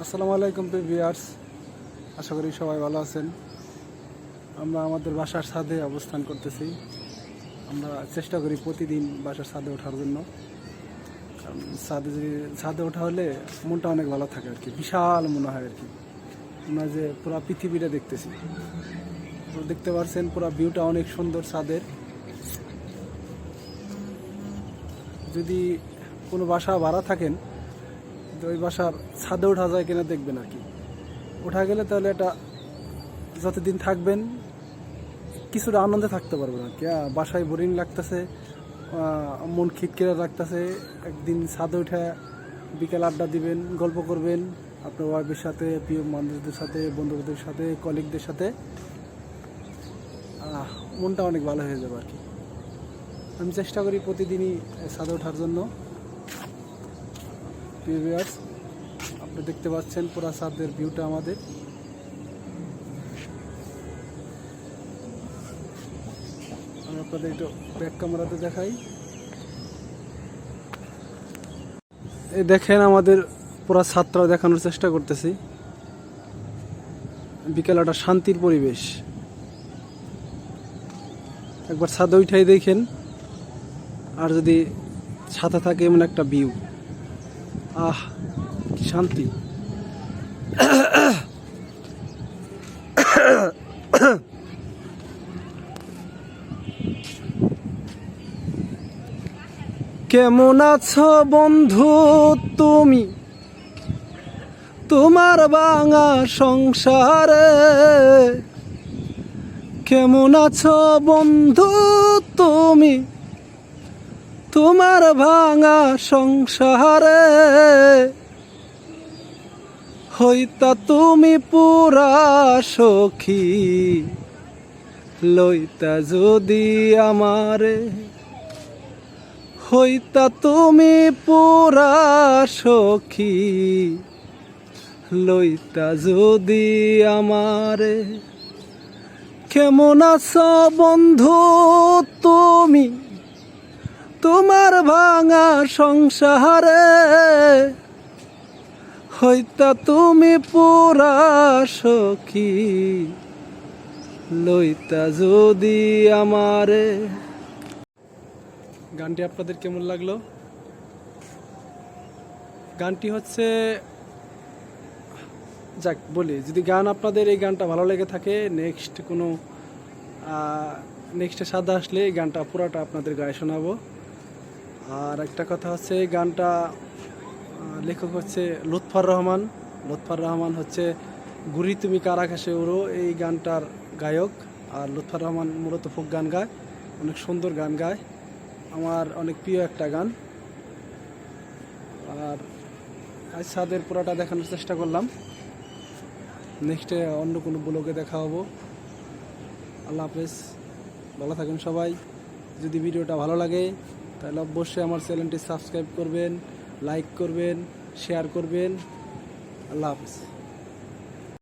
আসসালামু আলাইকুম ভিউয়ার্স। আশা করি সবাই ভালো আছেন। আমরা আমাদের বাসার ছাদে অবস্থান করতেছি। আমরা চেষ্টা করি প্রতিদিন বাসার ছাদে ওঠার জন্য। কারণ ছাদে যদি, ছাদে ওঠা হলে মনটা অনেক ভালো থাকে আর কি, বিশাল মনে হয় আর কি। আমরা যে পুরো পৃথিবীটা দেখতেছি। দেখতে পাচ্ছেন পুরো ভিউটা অনেক সুন্দর ছাদের। যদি কোনো বাসা ভাড়া থাকেন তো ওই বাসার ছাদে ওঠা যায় কিনা দেখবেন আর কি। ওঠা গেলে তাহলে এটা যতদিন থাকবেন, কিছুটা আনন্দে থাকতে পারবেন আর কি। বাসায় বোরিং লাগতেছে মন খিটখিরা লাগতেছে। একদিন ছাদে উঠে বিকেল আড্ডা দিবেন, গল্প করবেন আপনার ওয়াইফের সাথে, প্রিয় মানুষদের সাথে, বন্ধুদের সাথে কলিগদের সাথে। মনটা অনেক ভালো হয়ে যাবে আর কি। আমি চেষ্টা করি প্রতিদিনই ছাদে ওঠার জন্য। ভিউয়ার্স আপনি দেখতে পাচ্ছেন পুরা ছাদের ভিউটা আমাদের। আমি আপনাদের একটু ব্যাক ক্যামেরাতে দেখাই। এই দেখেন আমাদের পুরা ছাত্রা দেখানোর চেষ্টা করতেছি। বিকেল একটা শান্তির পরিবেশ। একবার ছাদে উঠাই দেখেন, আর যদি ছাতা থাকে এমন একটা ভিউ আহ কি শান্তি। কেমন আছো বন্ধু তুমি? তোমার বাঙা সংসারে কেমন আছো বন্ধু তুমি? তোমার ভাঙা সংসারে হইতা তুমি পুরা সখী, লইতা যদি আমারে হইতা তুমি পুরা সখী, লইতা যদি আমারে, কেমন আছো বন্ধু তুমি? তোমার ভাঙা সংসারে হইতা তুমি পুরা সখী। লইতা যদি আমারে। গানটি আপনাদের কেমন লাগল? গানটি হচ্ছে, যাক, বলি, যদি গান আপনাদের এই গানটা ভালো লেগে থাকে নেক্সট কোনো নেক্সটে সাদা আসলে এই গানটা পুরাটা আপনাদের গায়ে শোনাবো। আর একটা কথা হচ্ছে, এই গানটা লেখক হচ্ছে লুৎফর রহমান। লুৎফর রহমান হচ্ছে গুরি তুমি কার আকাশে উড়ো, এই গানটার গায়ক। আর লুৎফর রহমান মূলত ফোক গান গায়, অনেক সুন্দর গান গায়। আমার অনেক প্রিয় একটা গান। আর আজ ছাদের পুরাটা দেখানোর চেষ্টা করলাম। নেক্সটে অন্য কোনো ব্লগে দেখা হব। আল্লাহ হাফেজ। ভালো থাকেন সবাই। যদি ভিডিওটা ভালো লাগে তাহলে অবশ্যই আমার চ্যানেলটি সাবস্ক্রাইব করবেন লাইক করবেন শেয়ার করবেন। আল্লাহ হাফেজ।